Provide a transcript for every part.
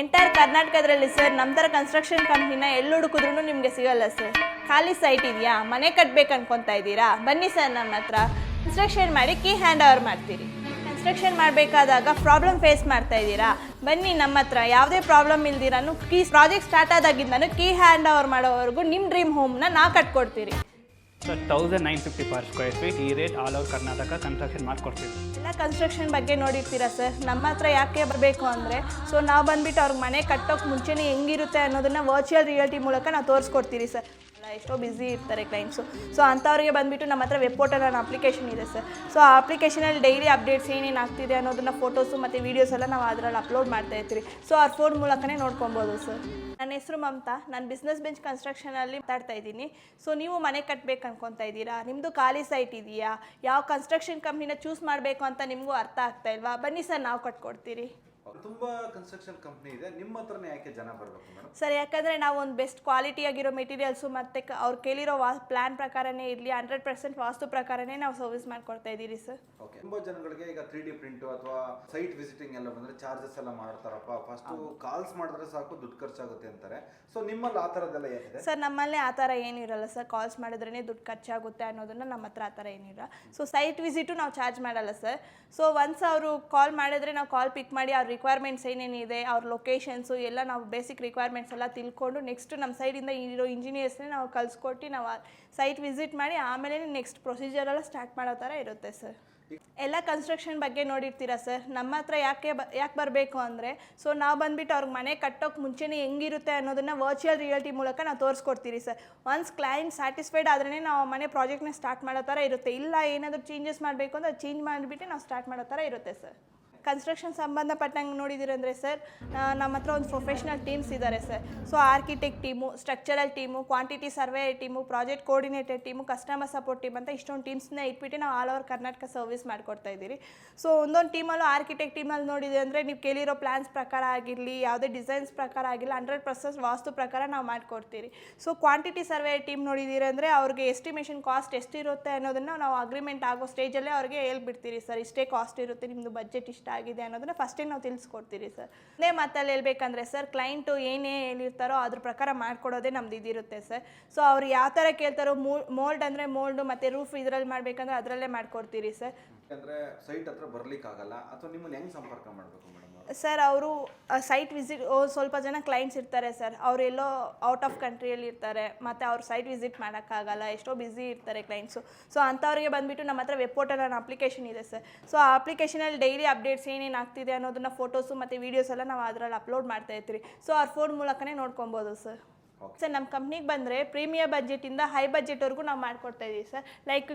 Entire ಕರ್ನಾಟಕದಲ್ಲಿ sir ನಮ್ಮ ಥರ ಕನ್ಸ್ಟ್ರಕ್ಷನ್ ಕಂಪ್ನಿನ ಎಲ್ಲಿ ಹುಡುಕಿದ್ರು ನಿಮಗೆ ಸಿಗಲ್ಲ ಸರ್ ಖಾಲಿ ಸೈಟ್ ಇದೆಯಾ? ಮನೆ ಕಟ್ಬೇಕು ಅನ್ಕೊತಾ ಇದ್ದೀರಾ? ಬನ್ನಿ ಸರ್ ನಮ್ಮ ಹತ್ರ. ಕನ್ಸ್ಟ್ರಕ್ಷನ್ ಮಾಡಿ ಕೀ ಹ್ಯಾಂಡ್ ಓವರ್ ಮಾಡ್ತೀರಿ. ಕನ್ಸ್ಟ್ರಕ್ಷನ್ ಮಾಡಬೇಕಾದಾಗ ಪ್ರಾಬ್ಲಮ್ ಫೇಸ್ ಮಾಡ್ತಾ ಇದ್ದೀರಾ? ಬನ್ನಿ, ನಮ್ಮ ಹತ್ರ. ಯಾವುದೇ ಪ್ರಾಬ್ಲಮ್ ಇಲ್ದಿರಾನು ಕೀ ಪ್ರಾಜೆಕ್ಟ್ ಸ್ಟಾರ್ಟ್ ಆದಾಗಿಂದನು ಕೀ ಹ್ಯಾಂಡ್ ಓವರ್ ಮಾಡೋವರೆಗೂ ನಿಮ್ಮ ಡ್ರೀಮ್ ಹೋಮ್ನ ನಾ ಕಟ್ಕೊಡ್ತೀರಿ. Sir thousand nine fifty per square feet ಈ rate all over Karnataka construction ಮಾಡಿಕೊಡ್ತೀವಿ. ಎಲ್ಲ ಕನ್ಸ್ಟ್ರಕ್ಷನ್ ಬಗ್ಗೆ ನೋಡಿರ್ತೀರಾ ಸರ್ ನಮ್ಮ ಹತ್ರ ಯಾಕೆ ಬರಬೇಕು ಅಂದರೆ ಸೊ ನಾವು ಬಂದ್ಬಿಟ್ಟು ಅವ್ರಿಗೆ ಮನೆ ಕಟ್ಟೋಕೆ ಮುಂಚೆನೇ ಹೆಂಗಿರುತ್ತೆ ಅನ್ನೋದನ್ನ ವರ್ಚುವಲ್ ರಿಯಾಲಿಟಿ ಮೂಲಕ ನಾವು ತೋರಿಸ್ಕೊಡ್ತೀರಿ ಸರ್ ಎಷ್ಟೋ ಬ್ಯುಸಿ ಇರ್ತಾರೆ ಕ್ಲೈಂಟ್ಸು ಸೊ ಅಂಥವ್ರಿಗೆ ಬಂದುಬಿಟ್ಟು ನಮ್ಮ ಹತ್ರ ವೆಬ್ ಪೋರ್ಟಲ್ ಅನ್ನೋ ಅಪ್ಲಿಕೇಶನ್ ಇದೆ ಸರ್ ಸೊ ಆ ಅಪ್ಲಿಕೇಶನಲ್ಲಿ ಡೈಲಿ ಅಪ್ಡೇಟ್ಸ್ ಏನೇನು ಆಗ್ತಿದೆ ಅನ್ನೋದನ್ನ ಫೋಟೋಸು ಮತ್ತು ವೀಡಿಯೋಸ್ ಎಲ್ಲ ನಾವು ಅದರಲ್ಲಿ ಅಪ್ಲೋಡ್ ಮಾಡ್ತಾ ಇರ್ತೀವಿ. ಸೊ ಅವ್ರ ಫೋನ್ ಮೂಲಕನೇ ನೋಡ್ಕೊಬೋದು ಸರ್ ನನ್ನ ಹೆಸರು ಮಮತಾ. ನಾನು ಬಿಸ್ನೆಸ್ ಬೆಂಚ್ ಕನ್ಸ್ಟ್ರಕ್ಷನಲ್ಲಿ ಮಾತಾಡ್ತಾ ಇದ್ದೀನಿ. ಸೊ ನೀವು ಮನೆ ಕಟ್ಟಬೇಕು ಅನ್ಕೊತಾ ಇದ್ದೀರಾ? ನಿಮ್ಮದು ಖಾಲಿ ಸೈಟ್ ಇದೆಯಾ? ಯಾವ ಕನ್ಸ್ಟ್ರಕ್ಷನ್ ಕಂಪ್ನಿನ ಚೂಸ್ ಮಾಡಬೇಕು ಅಂತ ನಿಮಗೂ ಅರ್ಥ ಆಗ್ತಾ ಇಲ್ವಾ? ಬನ್ನಿ ಸರ್ ನಾವು ಕಟ್ಕೊಡ್ತೀರಿ. ತುಂಬಾ ಕನ್ಸ್ಟ್ರಕ್ಷನ್ ಕಂಪ್ನಿ ಇದೆ. ನಿಮ್ಮ ಹತ್ರನೇ ಯಾಕೆ ಜನ ಬರಬೇಕು ಮೇಡಮ್ ಸರ್ ಯಾಕಂದ್ರೆ ನಾವು ಒಂದು ಬೆಸ್ಟ್ ಕ್ವಾಲಿಟಿ ಆಗಿರೋ ಮೆಟೀರಿಯಲ್ಸು ಮತ್ತೆ ಅವ್ರು ಕೇಳಿರೋ ವಾ ಪ್ಲ್ಯಾನ್ ಪ್ರಕಾರನೇ ಇರಲಿ ಹಂಡ್ರೆಡ್ ಪರ್ಸೆಂಟ್ ವಾಸ್ತು ಪ್ರಕಾರನೇ ನಾವು ಸರ್ವಿಸ್ ಮಾಡ್ಕೊಡ್ತಾ ಇದ್ದೀರಿ ಸರ್. ಓಕೆ ತುಂಬಾ ಜನಗಳಿಗೆ ಈಗ ತ್ರೀ ಡಿ ಪ್ರಿಂಟ್ ಅಥವಾ ಸೈಟ್ ವಿಸಿಟಿಂಗ್ ಎಲ್ಲ ಬಂದ್ರೆ ಚಾರ್ಜಸ್ ಎಲ್ಲ ಮಾಡ್ತಾರಪ್ಪ. ಫಸ್ಟ್ ಕಾಲ್ಸ್ ಮಾಡಿದ್ರೆ ಸಾಕು ದುಡ್ಡು ಖರ್ಚಾಗುತ್ತೆ ಅಂತಾರೆ. ಸೊ ನಿಮ್ಮಲ್ಲಿ ಆ ಥರದ್ದೆಲ್ಲ ಏನಿದೆ? ಸರ್ ನಮ್ಮಲ್ಲಿ ಆ ಥರ ಏನಿರಲ್ಲ ಸರ್. ಕಾಲ್ಸ್ ಮಾಡಿದ್ರೇ ದುಡ್ಡು ಖರ್ಚಾಗುತ್ತೆ ಅನ್ನೋದನ್ನ ನಮ್ಮ ಹತ್ರ ಆ ಥರ ಏನಿಲ್ಲ. ಸೊ ಸೈಟ್ ವಿಸಿಟು ನಾವು ಚಾರ್ಜ್ ಮಾಡಲ್ಲ ಸರ್. ಸೊ ಒನ್ಸ್ ಅವರು ಕಾಲ್ ಮಾಡಿದ್ರೆ ನಾವು ಕಾಲ್ ಪಿಕ್ ಮಾಡಿ ಅವ್ರ ರಿಕ್ವೈರ್ಮೆಂಟ್ಸ್ ಏನೇನಿದೆ ಅವ್ರ ಲೊಕೇಶನ್ಸು ಎಲ್ಲ ನಾವು ಬೇಸಿಕ್ ರಿಕ್ವೈರ್ಮೆಂಟ್ಸ್ ಎಲ್ಲ ತಿಳ್ಕೊಂಡು ನೆಕ್ಸ್ಟ್ ನಮ್ಮ ಸೈಡಿಂದ ಇರೋ ಇಂಜಿನಿಯರ್ಸ್ನೇ ನಾವು ಕಲ್ಸ್ಕೊಟ್ಟು ನಾವು ಸೈಟ್ ವಿಸಿಟ್ ಮಾಡಿ ಆಮೇಲೆ ನೆಕ್ಸ್ಟ್ ಪ್ರೊಸೀಜರ್ ಎಲ್ಲ ಸ್ಟಾರ್ಟ್ ಮಾಡೋ ಥರ ಇರುತ್ತೆ ಸರ್ ಎಲ್ಲ ಕನ್ಸ್ಟ್ರಕ್ಷನ್ ಬಗ್ಗೆ ನೋಡಿರ್ತೀರಾ ಸರ್ ನಮ್ಮ ಹತ್ರ ಯಾಕೆ ಬ, ಯಾಕೆ ಬರಬೇಕು ಅಂದರೆ ಸೊ ನಾವು ಬಂದ್ಬಿಟ್ಟು ಅವ್ರಿಗೆ ಮನೆ ಕಟ್ಟೋಕೆ ಮುಂಚೆನೇ ಹೆಂಗಿರುತ್ತೆ ಅನ್ನೋದನ್ನು ವರ್ಚುವಲ್ ರಿಯಾಲಿಟಿ ಮೂಲಕ ನಾವು ತೋರಿಸ್ಕೊಡ್ತೀರಿ ಸರ್ ಒನ್ಸ್ ಕ್ಲೈಂಟ್ ಸ್ಯಾಟಿಸ್ಫೈಡ್ ಆದ್ರೇ ನಾವು ಮನೆ ಪ್ರಾಜೆಕ್ಟ್ನ ಸ್ಟಾರ್ಟ್ ಮಾಡೋ ಥರ ಇರುತ್ತೆ. ಇಲ್ಲ ಏನಾದರೂ ಚೇಂಜಸ್ ಮಾಡಬೇಕು ಅಂದರೆ ಚೇಂಜ್ ಮಾಡಿಬಿಟ್ಟು ನಾವು ಸ್ಟಾರ್ಟ್ ಮಾಡೋ ಥರ ಇರುತ್ತೆ ಸರ್ ಕನ್ಸ್ಟ್ರಕ್ಷನ್ ಸಂಬಂಧಪಟ್ಟಂಗೆ ನೋಡಿದಿರಂದ್ರೆ ಸರ್ ನಮ್ಮ ಹತ್ರ ಒಂದು ಪ್ರೊಫೆಷ್ನಲ್ ಟೀಮ್ಸ್ ಇದ್ದಾರೆ sir. So architect team structural team quantity survey team project coordinated team customer support team ಅಂತ ಇಷ್ಟೊಂದು ಟೀಮ್ಸ್ನ ಇಟ್ಬಿಟ್ಟು ನಾವು ಆಲ್ ಓವರ್ ಕರ್ನಾಟಕ ಸರ್ವಿಸ್ ಮಾಡಿಕೊಡ್ತಾ ಇದ್ದೀರಿ. ಸೊ ಒಂದೊಂದು ಟೀಮಲ್ಲೂ ಆರ್ಕಿಟೆಕ್ಟ್ ಟೀಮಲ್ಲಿ ನೋಡಿದೆ ಅಂದರೆ ನೀವು ಕೇಳಿರೋ ಪ್ಲ್ಯಾನ್ಸ್ ಪ್ರಕಾರ ಆಗಿರಲಿ, ಯಾವುದೇ ಡಿಸೈನ್ಸ್ ಪ್ರಕಾರ ಆಗಿಲ್ಲ ಹಂಡ್ರೆಡ್ ಪರ್ಸೆಂಟ್ ವಾಸ್ತು ಪ್ರಕಾರ ನಾವು ಮಾಡಿಕೊಡ್ತೀರಿ. ಸೊ ಕ್ವಾಂಟಿಟಿ ಸರ್ವೆ ಟೀಮ್ ನೋಡಿದ್ದೀರಿ ಅಂದರೆ ಅವ್ರಿಗೆ ಎಸ್ಟಿಮೇಷನ್ ಕಾಸ್ಟ್ ಎಷ್ಟಿರುತ್ತೆ ಅನ್ನೋದನ್ನು ನಾವು ಅಗ್ರಿಮೆಂಟ್ ಆಗೋ ಸ್ಟೇಜಲ್ಲೇ ಅವ್ರಿಗೆ ಹೇಳ್ಬಿಡ್ತೀರಿ ಸರ್. ಇಷ್ಟೇ ಕಾಸ್ಟ್ ಇರುತ್ತೆ ನಿಮ್ಮದು ಬಜೆಟ್ ಇಷ್ಟ ಆಗಿದೆ ಅನ್ನೋದನ್ನ ಫಸ್ಟೇ ನಾವು ತಿಳಿಸ್ಕೊಡ್ತೀರಿ ಸರ್ ಅದೇ ಮಾತಲ್ಲಿ ಹೇಳ್ಬೇಕಂದ್ರೆ ಸರ್ ಕ್ಲೈಂಟು ಏನೇ ಹೇಳಿರ್ತಾರೋ ಅದ್ರ ಪ್ರಕಾರ ಮಾಡ್ಕೊಡೋದೇ ನಮ್ದು ಇದಿರುತ್ತೆ ಸರ್ ಸೊ ಅವ್ರು ಯಾವ ಥರ ಕೇಳ್ತಾರೋ ಮೋಲ್ಡ್ ಅಂದರೆ ಮೋಲ್ಡು ಮತ್ತು ರೂಫ್ ಇದರಲ್ಲಿ ಮಾಡಬೇಕಂದ್ರೆ ಅದರಲ್ಲೇ ಮಾಡ್ಕೊಡ್ತೀರಿ ಸರ್ ಯಾಕಂದ್ರೆ ಸೈಟ್ ಹತ್ರ ಬರ್ಲಿಕ್ಕೆ ಆಗಲ್ಲ ಅಥವಾ ನಿಮ್ಮನ್ನ ಹೆಂಗ್ ಸಂಪರ್ಕ ಮಾಡಬೇಕು ಮೇಡಮ್ ಸರ್ ಅವರು ಸೈಟ್ ವಿಸಿಟ್ ಸ್ವಲ್ಪ ಜನ ಕ್ಲೈಂಟ್ಸ್ ಇರ್ತಾರೆ ಸರ್ ಅವರೆಲ್ಲೋ ಔಟ್ ಆಫ್ ಕಂಟ್ರಿಯಲ್ಲಿ ಇರ್ತಾರೆ. ಮತ್ತು ಅವ್ರ ಸೈಟ್ ವಿಸಿಟ್ ಮಾಡೋಕ್ಕಾಗಲ್ಲ. ಎಷ್ಟೋ ಬ್ಯುಸಿ ಇರ್ತಾರೆ ಕ್ಲೈಂಟ್ಸು ಸೊ ಅಂಥವ್ರಿಗೆ ಬಂದುಬಿಟ್ಟು ನಮ್ಮ ಹತ್ರ ವೆಬ್ ಪೋರ್ಟಲ್ ಅನ್ನೋ ಅಪ್ಲಿಕೇಶನ್ ಇದೆ ಸರ್ ಸೊ ಆ ಅಪ್ಲಿಕೇಶನಲ್ಲಿ ಡೈಲಿ ಅಪ್ಡೇಟ್ಸ್ ಏನೇನು ಆಗ್ತಿದೆ ಅನ್ನೋದನ್ನ ಫೋಟೋಸು ಮತ್ತು ವೀಡಿಯೋಸ್ ಎಲ್ಲ ನಾವು ಅದರಲ್ಲಿ ಅಪ್ಲೋಡ್ ಮಾಡ್ತಾ ಇರ್ತೀವಿ ಸೊ ಅವ್ರ ಫೋನ್ ಮೂಲಕನೇ ನೋಡ್ಕೊಬೋದು ಸರ್ ಸರ್ ನಮ್ಮ ಕಂಪ್ನಿಗೆ ಬಂದರೆ ಪ್ರೀಮಿಯರ್ ಬಜೆಟಿಂದ ಹೈ ಬಜೆಟ್ವರೆಗೂ ನಾವು ಮಾಡ್ಕೊಡ್ತಾ ಇದ್ದೀವಿ ಸರ್ ಲೈಕ್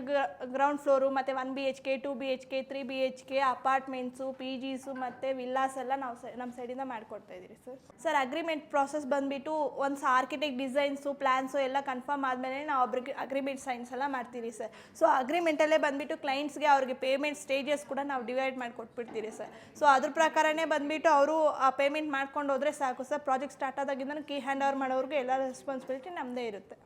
ಗ್ರೌಂಡ್ ಫ್ಲೋರು ಮತ್ತು one B H K two B H K three B H K apartments P Gs ಮತ್ತು ವಿಲ್ಲಾಸ್ ಎಲ್ಲ ನಾವು ನಮ್ಮ ಸೈಡಿಂದ ಮಾಡ್ಕೊಡ್ತಾ ಇದ್ದೀವಿ ಸರ್ ಸರ್ ಅಗ್ರಿಮೆಂಟ್ ಪ್ರಾಸೆಸ್ ಬಂದುಬಿಟ್ಟು ಒಂದು ಆರ್ಕಿಟೆಕ್ಟ್ ಡಿಸೈನ್ಸು ಪ್ಲ್ಯಾನ್ಸು ಎಲ್ಲ ಕನ್ಫರ್ಮ್ ಆದಮೇಲೆ ನಾವು ಒಬ್ರಿಗೆ ಅಗ್ರಿಮೆಂಟ್ ಸೈನ್ಸ್ ಎಲ್ಲ ಮಾಡ್ತೀವಿ ಸರ್ ಸೊ ಅಗ್ರಿಮೆಂಟಲ್ಲೇ ಬಂದುಬಿಟ್ಟು ಕ್ಲೈಂಟ್ಸ್ಗೆ ಅವ್ರಿಗೆ ಪೇಮೆಂಟ್ ಸ್ಟೇಜಸ್ ಕೂಡ ನಾವು ಡಿವೈಡ್ ಮಾಡಿ ಕೊಟ್ಬಿಡ್ತೀರಿ ಸರ್ ಸೊ ಅದ್ರ ಪ್ರಕಾರನೇ ಬಂದುಬಿಟ್ಟು ಅವರು ಆ ಪೇಮೆಂಟ್ ಮಾಡ್ಕೊಂಡು ಹೋದರೆ ಸಾಕು ಸರ್ ಪ್ರಾಜೆಕ್ಟ್ ಸ್ಟಾರ್ಟ್ ಆದಾಗಿಂದ ಕೀ ಹ್ಯಾಂಡ್ ಓವರ್ ಮಾಡೋರಿಗೆ ಎಲ್ಲ ರೆಸ್ಪಾನ್ಸಿಬಿಲಿಟಿ ನಮ್ಮದೇ ಇರುತ್ತೆ.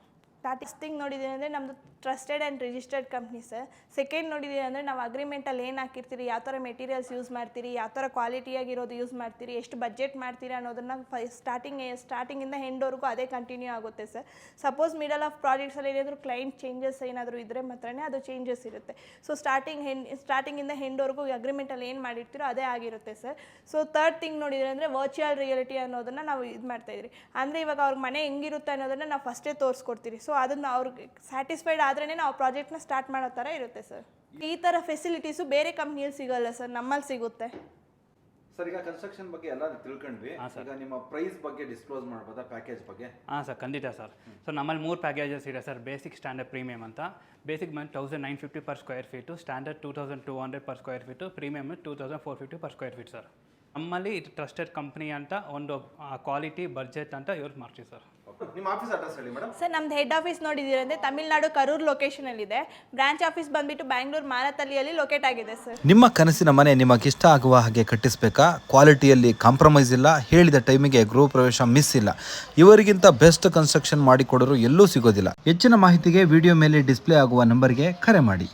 ಸ್ಟಾರ್ಟಿಂಗ್ ಥಿಂಗ್ ನೋಡಿದ್ದೀನಿ ಅಂದರೆ ನಮ್ಮದು trusted and registered company sir second ನೋಡಿದ್ದೀನಿ ಅಂದರೆ ನಾವು ಅಗ್ರಿಮೆಂಟಲ್ಲಿ ಏನು ಹಾಕಿರ್ತೀರಿ, ಯಾವ ಥರ ಮೆಟೀರಿಯಲ್ಸ್ ಯೂಸ್ ಮಾಡ್ತೀರಿ, ಯಾವ ಥರ ಕ್ವಾಲಿಟಿಯಾಗಿರೋದು ಯೂಸ್ ಮಾಡ್ತೀರಿ, ಎಷ್ಟು ಬಜೆಟ್ ಮಾಡ್ತೀರಿ ಅನ್ನೋದನ್ನು ಫೈ ಸ್ಟಾರ್ಟಿಂಗ್ ಸ್ಟಾರ್ಟಿಂಗಿಂದ ಹೆಂಡ್ವರೆಗೂ ಅದೇ ಕಂಟಿನ್ಯೂ ಆಗುತ್ತೆ ಸರ್ ಸಪೋಸ್ ಮಿಡಲ್ ಆಫ್ ಪ್ರಾಜೆಕ್ಟ್ಸಲ್ಲಿ ಏನಾದರೂ ಕ್ಲೈಂಟ್ ಚೇಂಜಸ್ ಏನಾದರೂ ಇದ್ದರೆ ಮಾತ್ರನೇ ಅದು ಚೇಂಜಸ್ ಇರುತ್ತೆ. ಸೊ ಸ್ಟಾರ್ಟಿಂಗ್ ಹೆಂಡ್ ಸ್ಟಾರ್ಟಿಂಗಿಂದ ಹೆಂಡ್ವರೆಗೂ ಅಗ್ರಿಮೆಂಟಲ್ಲಿ ಏನು ಮಾಡಿರ್ತೀರೋ ಅದೇ ಆಗಿರುತ್ತೆ ಸರ್ ಸೊ ತರ್ಡ್ ಥಿಂಗ್ ನೋಡಿದ್ರೆ ಅಂದರೆ ವರ್ಚುವಲ್ ರಿಯಾಲಿಟಿ ಅನ್ನೋದನ್ನು ನಾವು ಇದು ಮಾಡ್ತಾಯಿದ್ರಿ ಅಂದರೆ ಇವಾಗ ಅವ್ರಿಗೆ ಮನೆ ಹೆಂಗಿರುತ್ತೆ ಅನ್ನೋದನ್ನು ನಾವು ಫಸ್ಟೇ ತೋರಿಸ್ಕೊಡ್ತೀರಿ. ಸೊ ಅದನ್ನು ಅವ್ರಿಗೆ ಸ್ಯಾಟಿಸ್ಫೈಡ್ ಆದ್ರೇ ನಾವು ಪ್ರಾಜೆಕ್ಟ್ನ ಸ್ಟಾರ್ಟ್ ಮಾಡೋ ಥರ ಇರುತ್ತೆ ಸರ್ ಈ ಥರ ಫೆಸಿಲಿಟೀಸು ಬೇರೆ ಕಂಪ್ನಿಯಲ್ಲಿ ಸಿಗೋಲ್ಲ ಸರ್ ನಮ್ಮಲ್ಲಿ ಸಿಗುತ್ತೆ. ಸರ್ ಈಗ ಕನ್ಸ್ಟ್ರಕ್ಷನ್ ಬಗ್ಗೆ ಎಲ್ಲ ತಿಳ್ಕೊಂಡ್ವಿ. ಈಗ ನಿಮ್ಮ ಪ್ರೈಸ್ ಬಗ್ಗೆ ಡಿಸ್ಕ್ಲೋಸ್ ಮಾಡ್ಬೋದಾ ಪ್ಯಾಕೇಜ್ ಬಗ್ಗೆ? ಹಾಂ ಸರ್ ಖಂಡಿತ ಸರ್ ಸೊ ನಮ್ಮಲ್ಲಿ ಮೂರು ಪ್ಯಾಕೇಜಸ್ ಇದೆ ಸರ್ ಬೇಸಿಕ್ ಸ್ಟ್ಯಾಂಡರ್ಡ್ ಪ್ರೀಮಿಯಮ್ ಅಂತ. ಬೇಸಿಕ್ ಬಂದು thousand nine fifty per square feet standard two thousand two hundred per square feet premium two thousand four fifty per square feet sir ನಮ್ಮಲ್ಲಿ ಇದು trusted company ಅಂತ ಒಂದು quality budget ಅಂತ ಇವ್ರು ಮಾಡ್ತೀವಿ sir ನಿಮ್ಮ ಆಫೀಸ್ ಅಡ್ರೆಸ್ ಹೇಳಿ ಮೇಡಮ್ ಸರ್ ನಮ್ದು ಹೆಡ್ ಆಫೀಸ್ ನೋಡಿದ್ದೀರಂದ್ರೆ ತಮಿಳ್ನಾಡು ಕರೂರ್ ಇದೆ. ಬ್ರಾಂಚ್ ಆಫೀಸ್ ಬಂದ್ಬಿಟ್ಟು ಬ್ಯಾಂಗ್ಳೂರು ಮಾರತಲ್ಲಿಯಲ್ಲಿ ಲೊಕೇಟ್ ಆಗಿದೆ ಸರ್ ನಿಮ್ಮ ಕನಸಿನ ಮನೆ ನಿಮಗಿಷ್ಟ ಆಗುವ ಹಾಗೆ ಕಟ್ಟಿಸಬೇಕಾ? ಕ್ವಾಲಿಟಿಯಲ್ಲಿ ಕಾಂಪ್ರಮೈಸ್ ಇಲ್ಲ ಹೇಳಿದ ಟೈಮಿಗೆ ಗೃಹ ಪ್ರವೇಶ ಮಿಸ್ ಇಲ್ಲ. ಇವರಿಗಿಂತ ಬೆಸ್ಟ್ ಕನ್ಸ್ಟ್ರಕ್ಷನ್ ಮಾಡಿಕೊಡೋರು ಎಲ್ಲೂ ಸಿಗೋದಿಲ್ಲ. ಹೆಚ್ಚಿನ ಮಾಹಿತಿಗೆ ವಿಡಿಯೋ ಮೇಲೆ ಡಿಸ್ಪ್ಲೇ ಆಗುವ ನಂಬರ್ಗೆ ಕರೆ ಮಾಡಿ.